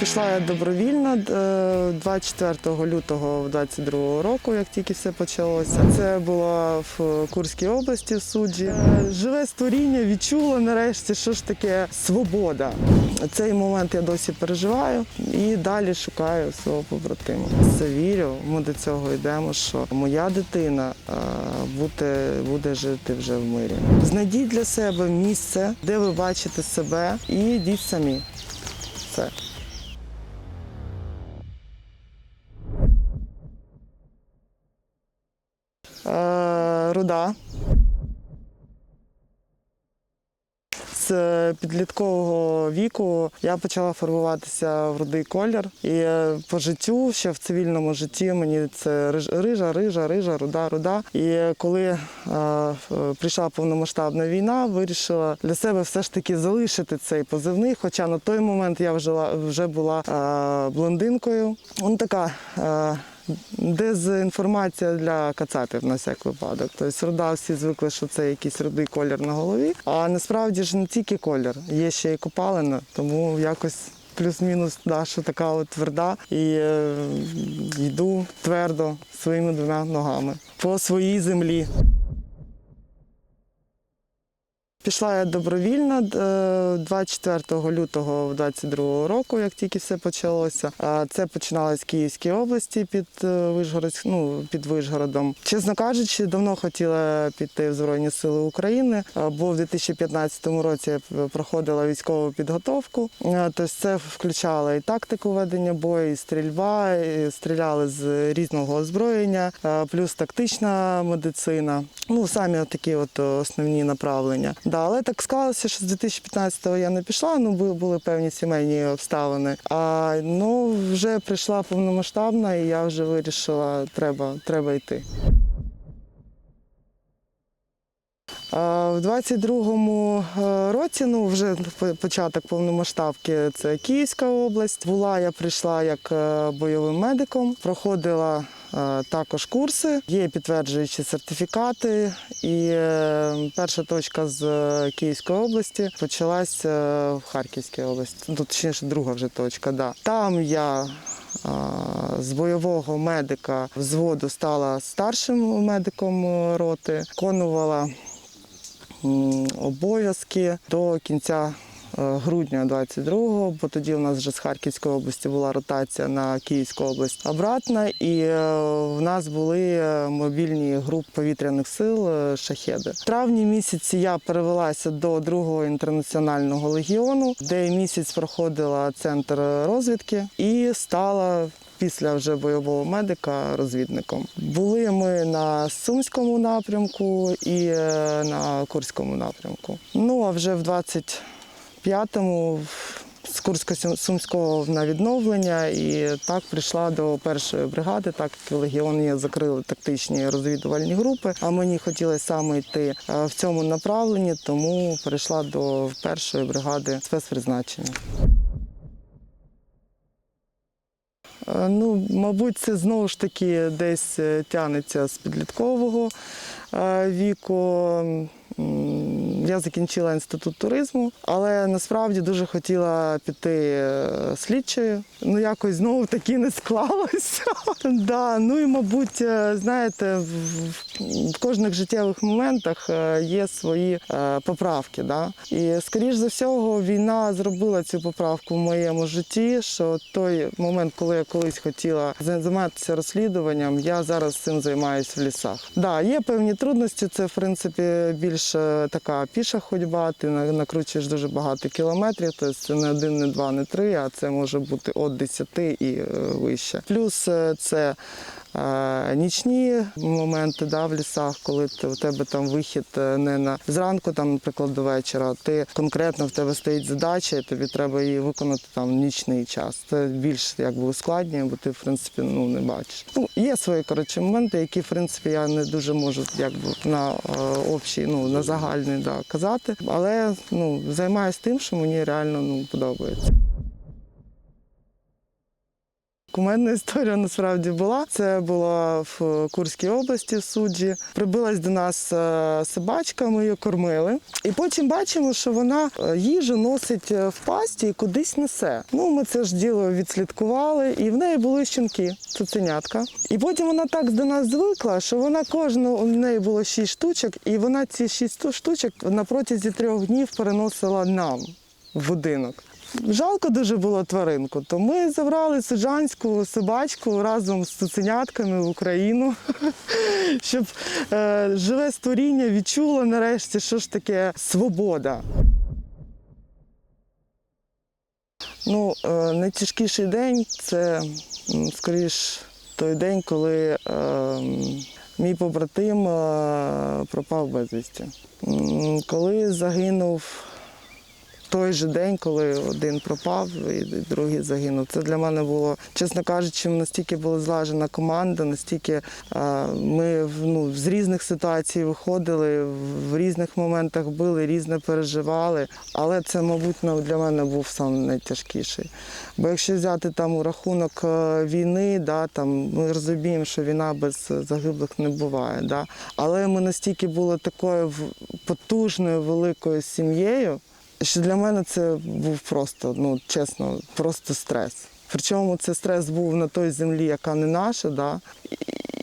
Пішла я добровільно е, 24 лютого 22 року, як тільки все почалося. Це було в Курській області в суджі. Е, Живе створіння, відчула нарешті, що ж таке свобода. Цей момент я досі переживаю і далі шукаю свого побратима. Це вірю, ми до цього йдемо, що моя дитина е, буде, буде жити вже в мирі. Знайдіть для себе місце, де ви бачите себе, і йдіть самі. Все. Руда. З підліткового віку я почала фарбуватися в рудий колір. І по життю, ще в цивільному житті, мені це риж- рижа, рижа, рижа, руда, руда. І коли е, прийшла повномасштабна війна, вирішила для себе все ж таки залишити цей позивний. Хоча на той момент я вже, вже була е, блондинкою. Ну, така. е, Дезінформація для кацапів на всяк випадок. Тобто рода всі звикли, що це якийсь рудий колір на голові. А насправді ж не тільки колір, є ще й копалина, тому якось. Плюс-мінус да, що така от тверда, і е, йду твердо своїми двома ногами по своїй землі. Пішла я добровільно е, 24 лютого 22 року, як тільки все почалося. Це починалось в Київській області під е, Вишгород, ну, під Вишгородом. Чесно кажучи, давно хотіла піти в Збройні Сили України, е, бо в 2015 році я проходила військову підготовку. Е, Тобто це включало і тактику ведення бою, і стрільба, і стріляли з різного озброєння, е, плюс тактична медицина. Ну, самі такі от основні направлення. Да, але так склалося, що з 2015-го я не пішла, ну бу- були певні сімейні обставини. А ну вже прийшла повномасштабна, і я вже вирішила, треба, треба йти. В 22-му е, році, ну вже початок повномасштабки, це Київська область. Була я прийшла як е, бойовим медиком, проходила також курси, є підтверджуючі сертифікати. І е, перша точка з е, Київської області почалась е, в Харківській області. Ну, точніше, друга вже точка. Да. Там я з бойового медика взводу стала старшим медиком е, роти, виконувала обов'язки до кінця е, грудня 22-го, бо тоді у нас вже з Харківської області була ротація на Київську область обратна, і е, в нас були е, мобільні групи повітряних сил е, шахеди. В травні місяці я перевелася до другого інтернаціонального легіону, де місяць проходила центр розвідки і стала після вже бойового медика розвідником. Були ми на Сумському напрямку і е, на Курському напрямку. Ну а вже в 25-му з Курсько-Сумського на відновлення і так прийшла до першої бригади, так як легіон є закрили тактичні розвідувальні групи. А мені хотілося саме йти е, в цьому направленні, тому перейшла до першої бригади спецпризначення. Е, Ну, мабуть, це знову ж таки десь е, тягнеться з підліткового віку. Я закінчила інститут туризму, але насправді дуже хотіла піти е, слідчою. Ну, якось знову таки не склалося. да, ну і, мабуть, е, знаєте, в, кожних життєвих моментах е, є свої поправки. Да? І, скоріш за всього, війна зробила цю поправку в моєму житті, що той момент, коли я колись хотіла займатися розслідуванням, я зараз цим займаюся в лісах. Да, є певні трудності, це в принципі більш така піша ходьба, ти на- накручуєш дуже багато кілометрів, тобто це не один, не два, не три, а це може бути від 10 і е, вище. Плюс е, це е, нічні моменти да, в лісах, коли ти, у тебе там вихід не на зранку, там, наприклад, до вечора. Ти конкретно в тебе стоїть задача, і тобі треба її виконати там в нічний час. Це більш якби ускладнює, бо ти в принципі ну не бачиш. Ну є свої коротше моменти, які в принципі я не дуже можу якби на общий, ну на загальний да, казати. Але ну займаюся тим, що мені реально ну подобається. Кумедна історія насправді була. Це було в Курській області в суджі. Прибилась до нас е, собачка, ми її кормили. І потім бачимо, що вона е, їжу носить е, в пасті і кудись несе. Ну, ми це ж діло відслідкували, і в неї були щенки, цуценятка. І потім вона так до нас звикла, що вона кожну у неї було шість штучок, і вона ці шість штучок на протязі трьох днів переносила нам в будинок. Жалко дуже було тваринку, то ми забрали суджанську собачку разом з цуценятками в Україну, щоб е, живе створіння відчуло нарешті, що ж таке свобода. Ну, е, найтяжкіший день це скоріш той день, коли е, мій побратим е, пропав безвісті. Коли загинув той же день, коли один пропав і другий загинув. Це для мене було, чесно кажучи, настільки була злажена команда, настільки е, ми ну, з різних ситуацій виходили, в різних моментах були, різне переживали. Але це, мабуть, для мене був сам найтяжкіший. Бо якщо взяти там у рахунок е, війни, да, там, ми розуміємо, що війна без загиблих не буває. Да. Але ми настільки були такою потужною великою сім'єю, що для мене це був просто, ну чесно, просто стрес. Причому це стрес був на той землі, яка не наша, да?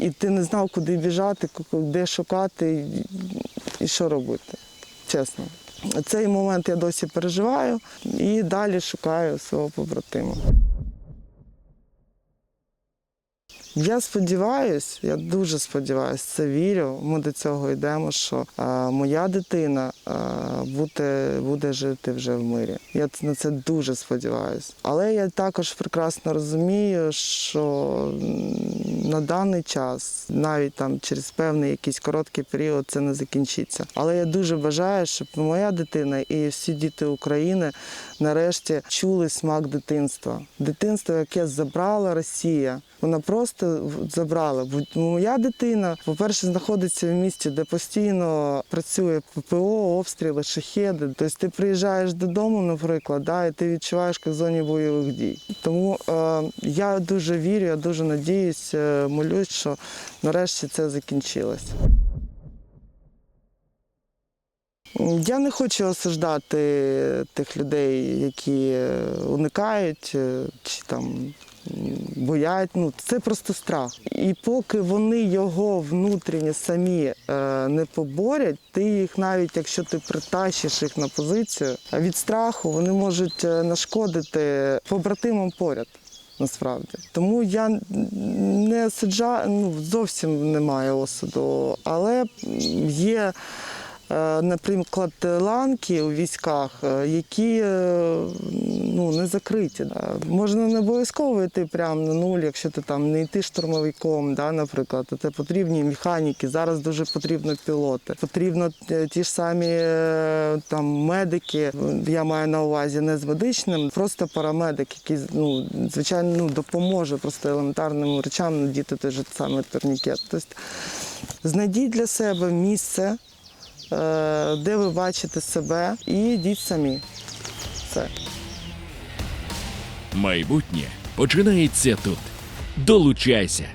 і, ти не знав, куди біжати, де шукати і що робити. Чесно. Цей момент я досі переживаю і далі шукаю свого побратима. Я сподіваюся, я дуже сподіваюся, це вірю. Ми до цього йдемо, що е, моя дитина е, буде, буде жити вже в мирі. Я на це дуже сподіваюся. Але я також прекрасно розумію, що на даний час, навіть там через певний якийсь короткий період, це не закінчиться. Але я дуже бажаю, щоб моя дитина і всі діти України нарешті чули смак дитинства. Дитинство, яке забрала Росія. Вона просто в- забрала. Моя дитина, по-перше, знаходиться в місті, де постійно працює ППО, обстріли, шахеди. Тобто ти приїжджаєш додому, наприклад, да, і ти відчуваєш як в зоні бойових дій. Тому е, я дуже вірю, я дуже надіюсь, е, молюсь, що нарешті це закінчилось. Я не хочу осуждати тих людей, які е, уникають е, чи там боять. Ну, це просто страх. І поки вони його внутрішньо самі е, не поборять, ти їх навіть якщо ти притащиш їх на позицію, від страху вони можуть е, нашкодити побратимам поряд. Насправді тому я не осуджаю, ну зовсім немає осуду, але є наприклад, ланки у військах, е, які е, ну, не закриті. Можна не обов'язково йти прямо на нуль, якщо ти там не йти штурмовиком, да, наприклад, це потрібні механіки. Зараз дуже потрібно пілоти. Потрібно е, ті ж самі е, там медики. Я маю на увазі не з медичним, просто парамедик, який ну, звичайно ну, допоможе просто елементарним речам надіти той же самий турнікет. Тобто знайдіть для себе місце е, де ви бачите себе, і йдіть самі. Все. Майбутнє починається тут. Долучайся.